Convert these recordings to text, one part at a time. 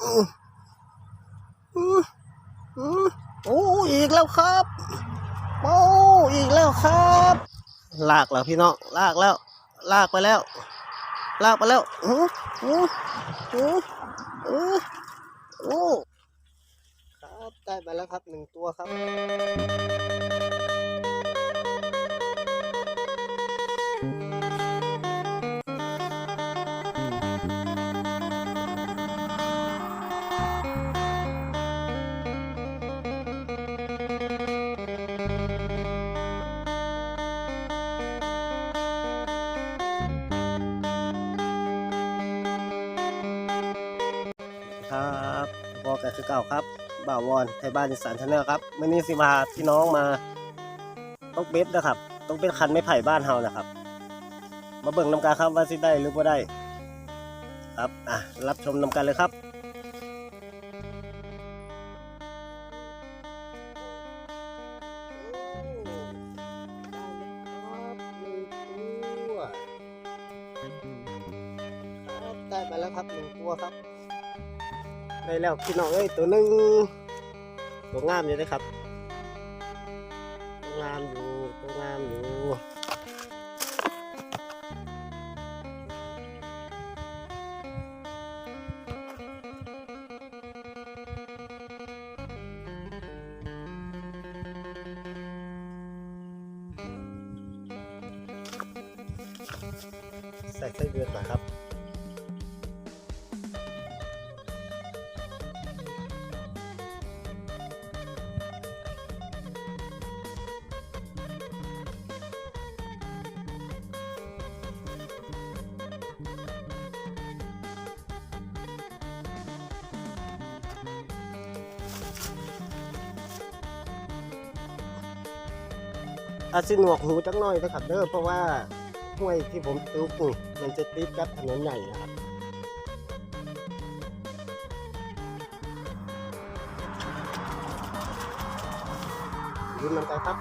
อืออืมโอ้อีกแล้วครับ โอ้อีกแล้วครับ ลากแล้วพี่น้องลากแล้ว ลากไปแล้ว ลากไปแล้วอืออืออืออือโอ้ครับได้ไปแล้วครับหนึ่งตัวครับ เก่าครับ บ่าววอนไทยบ้านอีสานชาแนลครับมื่อนี้สิมาพี่น้องมาตกเบ็ดนะครับตกเบ็ดคันไม่ไผ่บ้านเฮานะครับ มาเบิ่งนำการครับว่าสิได้หรือบ่ได้ ครับอะรับชมนำกันเลยครับได้มาแล้วครับหนึ่งตัวครับ ได้แล้วพี่น้องเอ้ยตัวหนึ่งตัวงามอยู่เลยครับตัวงามอยู่ตัวงามอยู่ใส่ไส้เดือนมาครับ อาจสิหนวกหูจักหน่อยนะครับเด้อเพราะว่าห้วยที่ผมตุกนี่มันจะติดกับถนนใหญ่นะครับยืนนไปครับ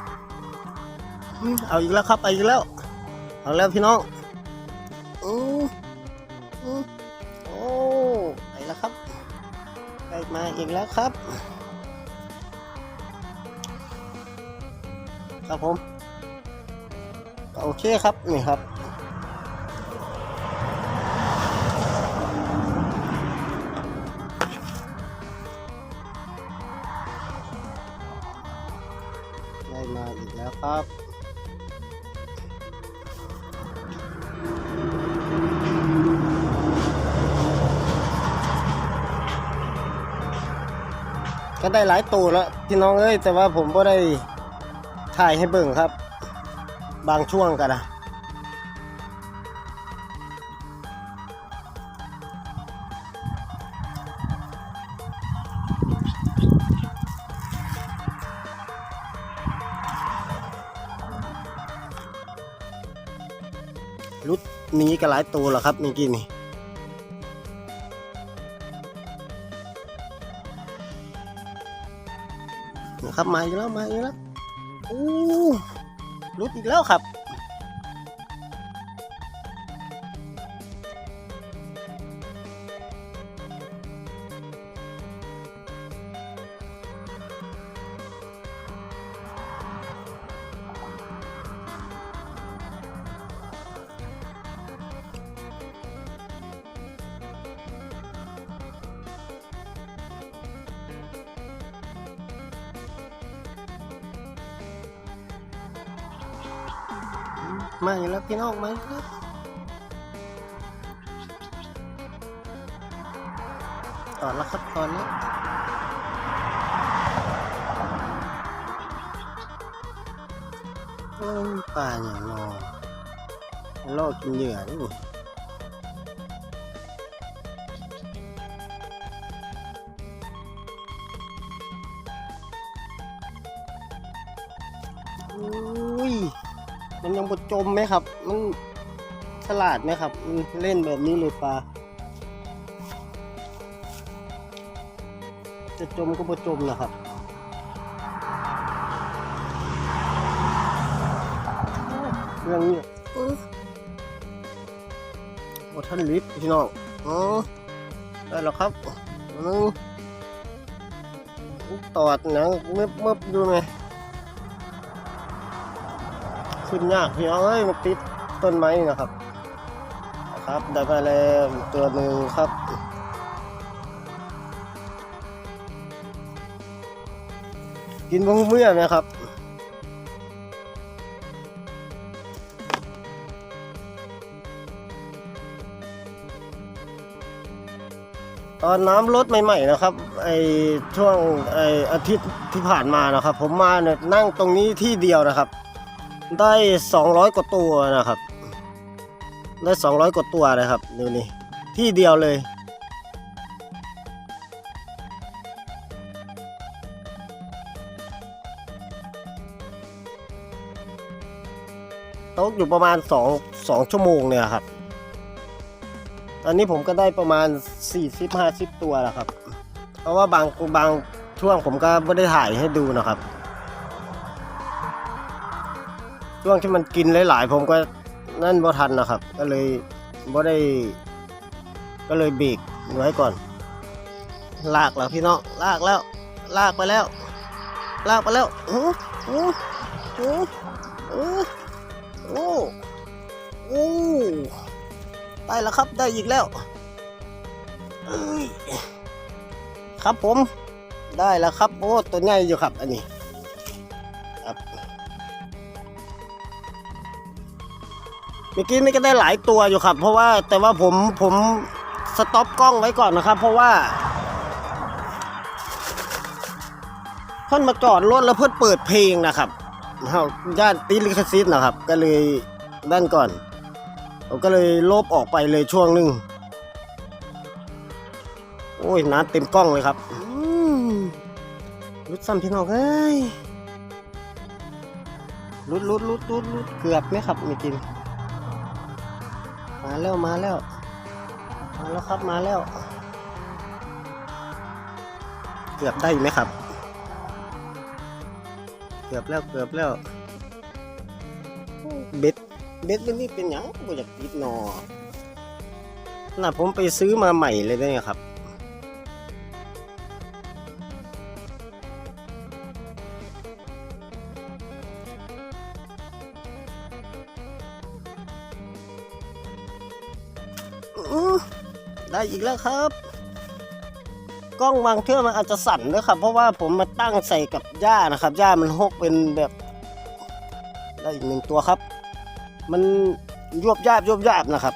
อืมเอาอีกแล้วครับเอาอีกแล้ว เอาแล้วพี่น้องอืออือโอ้ไปแล้วครับได้มาอีกแล้วครับ ครับผม โอเคครับนี่ครับได้มาอีกแล้วครับก็ได้หลายตัวแล้วพี่น้องเอ้ยแต่ว่าผมก็ได้ถ่ายให้เบิ่งครับ บางช่วงกันนะรุดหนี้ก็หลายตัวแล้วครับเมื่อกี้นี่นะครับมาอีกแล้วมาอีกแล้วโอ้ รุดอีกแล้วครับ มาอีกแล้วพี่น้องมาอีกแล้วตอแล้วครับตอนแล้ป่าอย่างรอรอกินเหยื่อนี่อุ้ย มันยังบดจมไหมครับ มันฉลาดไหมครับเล่นแบบนี้เลยปลาจะจมก็บดจมนะครับเรื่องนี้โอ้ท่านลิฟพี่น้องอ๋อได้แล้วครับนึงตอดหนังเมึบมึบดูไง ขึ้นยากพี่น้องเอ้ยมันติดต้นไม้นะครับ ครับได้มาแล้วตัวหนึ่งครับกินบงเมื่อไหมครับ ตอนน้ำลดใหม่ๆนะครับไอช่วงไออาทิตย์ที่ผ่านมานะครับ ผมมาเนี่ยนั่งตรงนี้ที่เดียวนะครับ ได้ 200 กว่าตัวนะครับ ได้ 200 กว่าตัวนะครับดูนี่ที่เดียวเลย ตกอยู่ประมาณ 2 2 ชั่วโมงเนี่ยครับ ตอนนี้ผมก็ได้ประมาณ 40 50 ตัวแล้วครับ เพราะว่าบางบางช่วงผมก็ไม่ได้ถ่ายให้ดูนะครับ ช่วงที่มันกินหลายๆ ผมก็นั่นบ่ทันนะครับ ก็เลยบ่ได้ ก็เลยเบรกไว้ก่อน ลากแล้วพี่น้องลากแล้ว ลากไปแล้ว ลากไปแล้วอู้หูหูหูโอ้โอ้ได้แล้วครับได้อีกแล้วครับผม ได้แล้วครับโอ้ตัวใหญ่อยู่ครับอันนี้ เมื่อกี้นี่ก็ได้หลายตัวอยู่ครับ เพราะว่าแต่ว่าผมผมสต็อปกล้องไว้ก่อนนะครับ เพราะว่าเพิ่นมาจอดรถแล้วเพิ่นเปิดเพลงนะครับเฮาญาติติลิขสิทธิ์นะครับ ก็เลยนั่นก่อนผมก็เลยลบออกไปเลยช่วงหนึ่งโอ้ยน้ำเต็มกล้องเลยครับรุดซ้ำพี่น้องเอ้ยรุดรุดรุดรุดรุดเกือบไหมครับไม่กิน มาแล้วมาแล้ว มาแล้วครับมาแล้ว เกือบได้ไหมครับ เกือบแล้วเกือบแล้ว เบ็ดเบ็ดมันนี่เป็นหยังบ่อยากติดหนอน่ะผมไปซื้อมาใหม่เลยเนี่ยครับ ได้อีกแล้วครับ กล้องบางเทื่อมันอาจจะสั่นนะครับ เพราะว่าผมมาตั้งใส่กับหญ้านะครับหญ้ามันหกเป็นแบบได้อีกหนึ่งตัวครับ มันยวบยาบยวบยาบนะครับ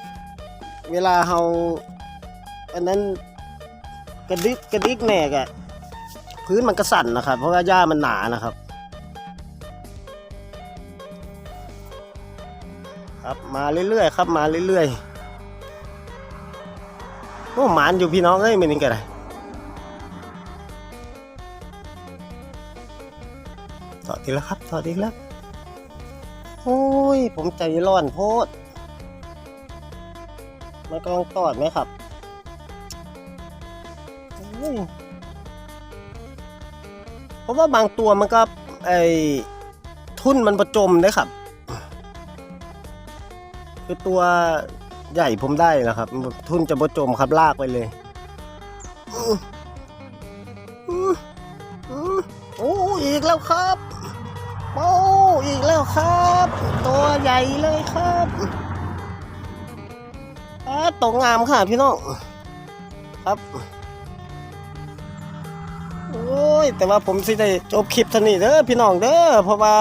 เวลาเฮาอันนั้นกระดิกกระดิกแหนกอะพื้นมันกระสั่นนะครับ เพราะว่าหญ้ามันหนานะครับ ครับมาเรื่อยๆครับมาเรื่อยๆ อ้หมานอยู่พี่น้องเอ้ยมันนี่กันไรถอดทีละครับถอดทีละโอ้ย ผมใจร้อนโพดไม่กองตอดไหมครับเพราะว่าบางตัวมันก็ไอทุ่นมันประจมได้ครับ คือตัว ใหญ่ผมได้นะครับ ทุ่นจะประจมครับลากไปเลยอืออืออื้อโอ้อีกแล้วครับโอ้อีกแล้วครับ ตัวใหญ่เลยครับอาตกงามค่ะพี่น้องครับ โอ้ย แต่ว่าผมสิได้จบคลิปท่านี้เด้อพี่น้องเด้อเพราะว่า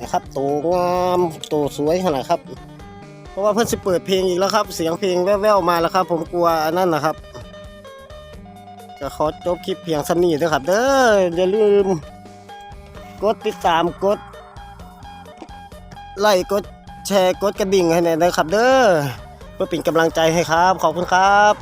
นะครับตัวงามตัวสวยขนาดครับ เพราะว่าเพื่อนสิเปิดเพลงอีกแล้วครับ เสียงเพลงแว่วๆมาแล้วครับ ผมกลัวอันนั้นนะครับจะขอจบคลิปเพียงสำนี้เด้อครับ เด้ออย่าลืม กดติดตามกด ไลค์กดแชร์กดกระดิ่งให้หน่อยนะครับ เด้อเพื่อเป็นกำลังใจให้ครับ ขอบคุณครับ